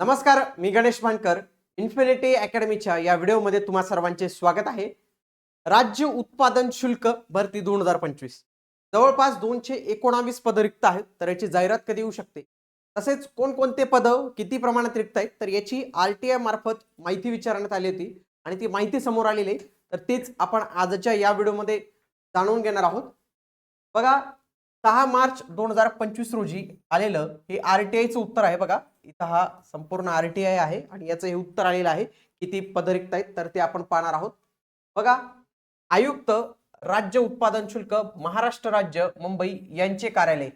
नमस्कार मी गणेश मानकर. इन्फिनिटी अकॅडमीच्या या व्हिडिओमध्ये तुम्हा सर्वांचे स्वागत आहे. राज्य उत्पादन शुल्क भरती दोन हजार पंचवीस. जवळपास दोनशे एकोणावीस पदं रिक्त आहेत तर याची जाहिरात कधी येऊ शकते? तसेच कोणकोणते पदं किती प्रमाणात रिक्त आहेत तर याची आर टी आय मार्फत माहिती विचारण्यात आली होती आणि ती माहिती समोर आलेली आहे. तर तेच आपण आजच्या या व्हिडिओमध्ये जाणून घेणार आहोत. बघा सहा मार्च दोन हजार पंचवीस रोजी आलेलं हे आर टी आयचं उत्तर आहे बघा. इथं हा संपूर्ण आर टी आय आहे आणि याचं हे उत्तर आलेलं आहे किती पद रिक्त आहेत तर ते आपण पाहणार आहोत. बघा आयुक्त राज्य उत्पादन शुल्क महाराष्ट्र राज्य मुंबई यांचे कार्यालय.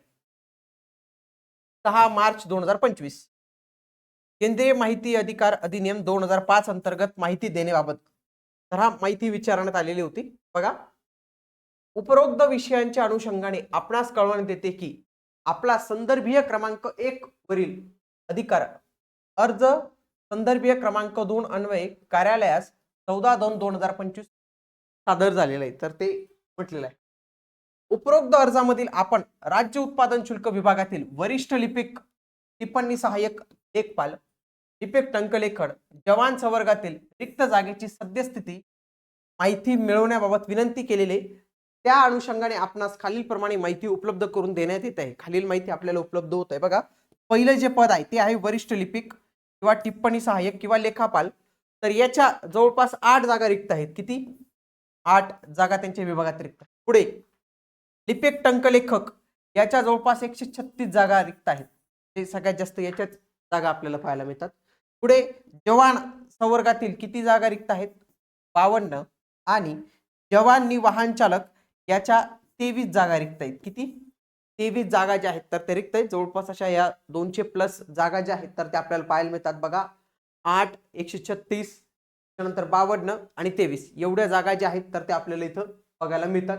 सहा मार्च दोन हजार पंचवीस. केंद्रीय माहिती अधिकार अधिनियम दोन हजार पाच अंतर्गत माहिती देण्याबाबत. तर हा माहिती विचारण्यात आलेली होती. बघा उपरोक्त विषयांच्या अनुषंगाने आपणास कळवण्यात येते की आपला संदर्भीय क्रमांक एक वरील अधिकार अर्ज संदर्भीय क्रमांक दोन अन्वये कार्यालयास चौदा दोन दोन हजार पंचवीस सादर झालेलं आहे तर ते म्हटलेलं आहे. उपरोक्त अर्जामधील आपण राज्य उत्पादन शुल्क विभागातील वरिष्ठ लिपिक टिप्पणी सहाय्यक लेखपाल लिपिक टंकलेखन जवान संवर्गातील रिक्त जागेची सद्यस्थिती माहिती मिळवण्याबाबत विनंती केलेले त्या अनुषंगाने आपणास खालीलप्रमाणे माहिती उपलब्ध करून देण्यात येत आहे. खालील माहिती आपल्याला उपलब्ध होत आहे. बघा पहिलं जे पद आहे ते आहे वरिष्ठ लिपिक किंवा टिप्पणी सहाय्यक किंवा लेखापाल. तर याच्या जवळपास आठ जागा रिक्त आहेत. किती? आठ जागा त्यांच्या विभागात रिक्त पुढे लिपिक टंकलेखक याच्या जवळपास एकशे छत्तीस जागा रिक्त आहेत. ते सगळ्यात जास्त याच्याच जागा आपल्याला पाहायला मिळतात. पुढे जवान संवर्गातील किती जागा रिक्त आहेत? बावन्न. आणि जवान वाहन चालक याच्या तेवीस जागा रिक्त आहेत. किती? तेवीस जागा ज्या आहेत तर ते रिक्त आहेत. जवळपास अशा या दोनशे प्लस जागा ज्या आहेत तर त्या आपल्याला पाहायला मिळतात बघा. आठ एकशे छत्तीस त्यानंतर बावन्न आणि तेवीस. एवढ्या जागा ज्या आहेत तर त्या आपल्याला इथं बघायला मिळतात.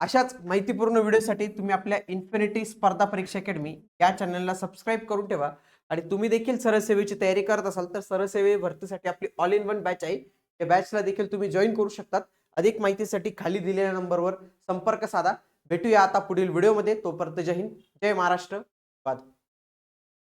अशाच माहितीपूर्ण व्हिडिओसाठी तुम्ही आपल्या इन्फिनिटी स्पर्धा परीक्षा अकॅडमी या चॅनलला सबस्क्राईब करून ठेवा. आणि तुम्ही देखील सरसेवेची तयारी करत असाल तर सरसेवे भरतीसाठी आपली ऑल इन वन बॅच आहे. या बॅचला देखील तुम्ही जॉईन करू शकतात. अधिक माहितीसाठी खाली दिलेल्या नंबरवर संपर्क साधा. भेटूया आता पुढील व्हिडिओमध्ये. तोपर्यंत जय हिंद. जय महाराष्ट्र. बाद